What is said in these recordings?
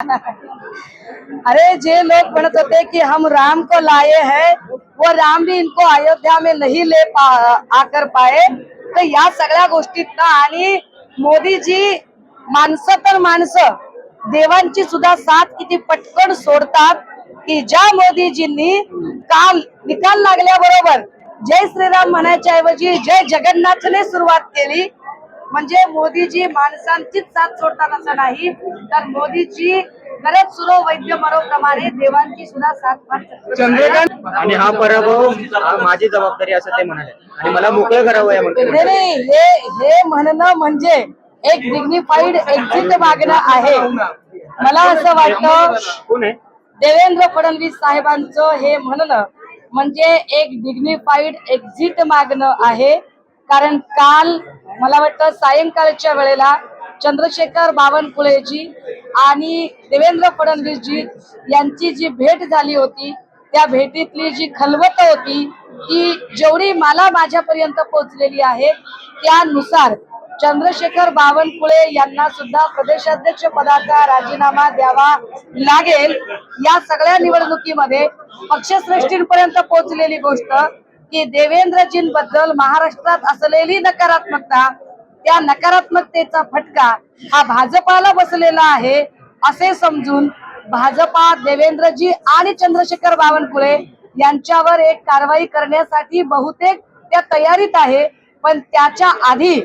अरे जे लोग म्हणत होते कि हम राम को लाए हैं वो राम भी इनको अयोध्या में नहीं ले पा आकर पाए। तर या सगळ्या गोष्टीत आणि मोदीजी माणसं तर माणसं देवांची सुद्धा साथ किती पटकन सोडतात की ज्या मोदीजींनी काल निकाल लागल्याबरोबर जय श्रीराम म्हणायच्या ऐवजी जय जगन्नाथने सुरुवात केली. म्हणजे मोदीजी माणसांचीच साथ सोडतात असं नाही. तर मोदीजी गरज सुरो वैद्य मरो प्रमाणे देवांची सुद्धा साथ. चंद्रकांत आणि हा पराभव माझी जबाबदारी असं ते म्हणाले. आणि मला मोकळं करावं या नाही हे हे म्हणणं म्हणजे एक डिग्निफाईड एक्झिट मागणं आहे. मला असं वाटतं देवेंद्र फडणवीस साहेबांचं हे म्हणणं म्हणजे एक डिग्निफाईड एक्झिट मागणं आहे. कारण काल मला वाटतं सायंकाळच्या वेळेला चंद्रशेखर बावनकुळेजी आणि देवेंद्र फडणवीसजी यांची जी भेट झाली होती त्या भेटीतली जी खलबत होती ती जेवढी मला माझ्यापर्यंत पोहोचलेली आहे त्यानुसार चंद्रशेखर बावनकुळे यांना सुद्धा प्रदेशाध्यक्ष पदाचा राजीनामा द्यावा लागेल. या सगळ्या निवडणुकीमध्ये पक्षश्रेष्ठींपर्यंत पोहोचलेली गोष्ट की देवेंद्रजींबद्दल महाराष्ट्रात असलेली नकारात्मकता त्या नकारात्मकतेचा फटका हा भाजपाला बसलेला आहे असे समजून भाजपा देवेंद्रजी आणि चंद्रशेखर बावनकुळे यांच्यावर एक कारवाई करण्यासाठी बहुतेक त्या तयारीत आहे पण त्याच्या आधी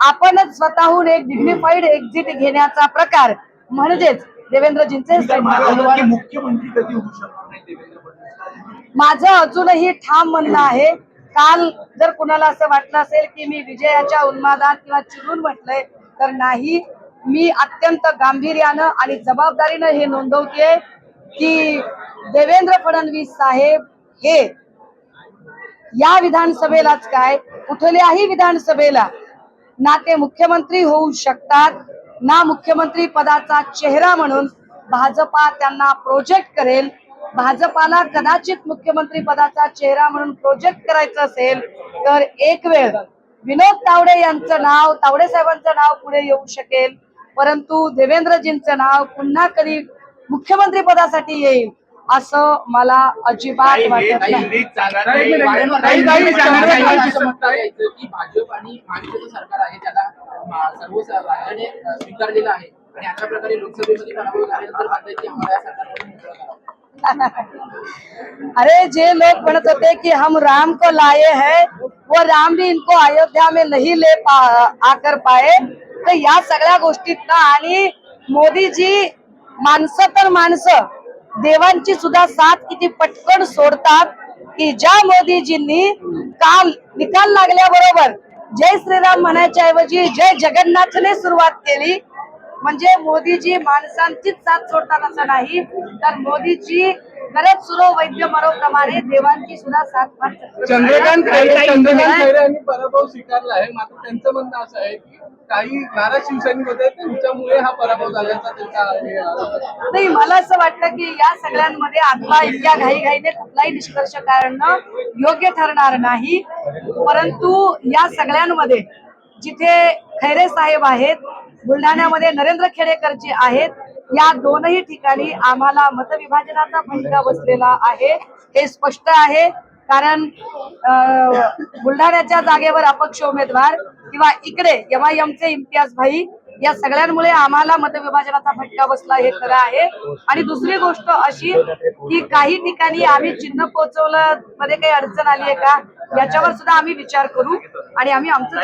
आपणच स्वतःहून एक डिग्निफाईड एक्झिट घेण्याचा प्रकार म्हणजेच देवेंद्रजींचे मुख्यमंत्री कधी होऊ माझं अजूनही ठाम म्हणणं आहे काल जर कुणाला असं वाटलं असेल की मी विजयाच्या उन्मादात किंवा चिरून म्हटलंय तर नाही. मी अत्यंत गांभीर्यानं आणि जबाबदारीनं हे नोंदवते की देवेंद्र फडणवीस साहेब हे या विधानसभेलाच काय कुठल्याही विधानसभेला ना ते मुख्यमंत्री होऊ शकतात ना मुख्यमंत्री पदाचा चेहरा म्हणून भाजपा त्यांना प्रोजेक्ट करेल भाजपाला कदाचित मुख्यमंत्री पदाचा चेहरा म्हणून प्रोजेक्ट करायचं असेल तर एक वेळ विनोद तावडे यांचं नाव तावडे साहेबांचं नाव पुढे येऊ शकेल. परंतु देवेंद्रजींचं नाव पुन्हा कधी मुख्यमंत्री पदासाठी येईल असं मला अजिबात वाटत नाही भाजप आणि महायुतीचं सरकार आहे त्याला सर्व राज्याने स्वीकारलेलं आहे. आणि अशा प्रकारे लोकसभेमध्ये पराभव झाल्यानंतर सरकारकडून. अरे जे लोग म्हणत होते कि हम राम को लाए हैं वो राम भी इनको अयोध्या में नहीं ले पा आकर पाए। तर या सगळ्या गोष्टीत आणि मोदीजी माणसं तर माणसं देवांची सुद्धा साथ किती पटकन सोडतात की ज्या मोदीजींनी काल निकाल लागल्याबरोबर जय श्रीराम म्हणायच्या ऐवजी जय जगन्नाथने सुरुवात केली. म्हणजे मोदीजी माणसांचीच साथ सोडतात असं नाही. तर मोदीजी गरज सुरो वैद्य मरो प्रमाणे देवांची सुद्धा साथ चंद्रकांत खैरे चंद्रकांत खैरे यांनी पराभव स्वीकारला आहे. मात्र त्यांचं म्हणणं असं आहे की काही नाराज शिवसैनिक त्यांच्यामुळे हा पराभव झाल्याचा त्यांचा आरोप आहे. नाही मला असं वाटतं की या सगळ्यांमध्ये आता इतक्या घाईघाईने कुठलाही निष्कर्ष काढणं योग्य ठरणार नाही. परंतु या सगळ्यांमध्ये जिथे खैरे साहेब आहेत बुलढाण्यामध्ये नरेंद्र खेडेकरजी आहेत. या दोनही ठिकाणी आम्हाला मतविभाजनाचा फटका बसलेला आहे. हे स्पष्ट आहे. कारण बुलढाण्याच्या जागेवर अपक्ष उमेदवार किंवा इकडे एमआयएमचे इम्तियाज भाई या सगळ्यांमुळे आम्हाला मतविभाजनाचा फटका बसला हे खरं आहे. आणि दुसरी गोष्ट अशी की काही ठिकाणी आम्ही चिन्ह पोहोचवलं मध्ये काही अडचण आली आहे का याच्यावर सुद्धा आम्ही विचार करू आणि आम्ही आमचं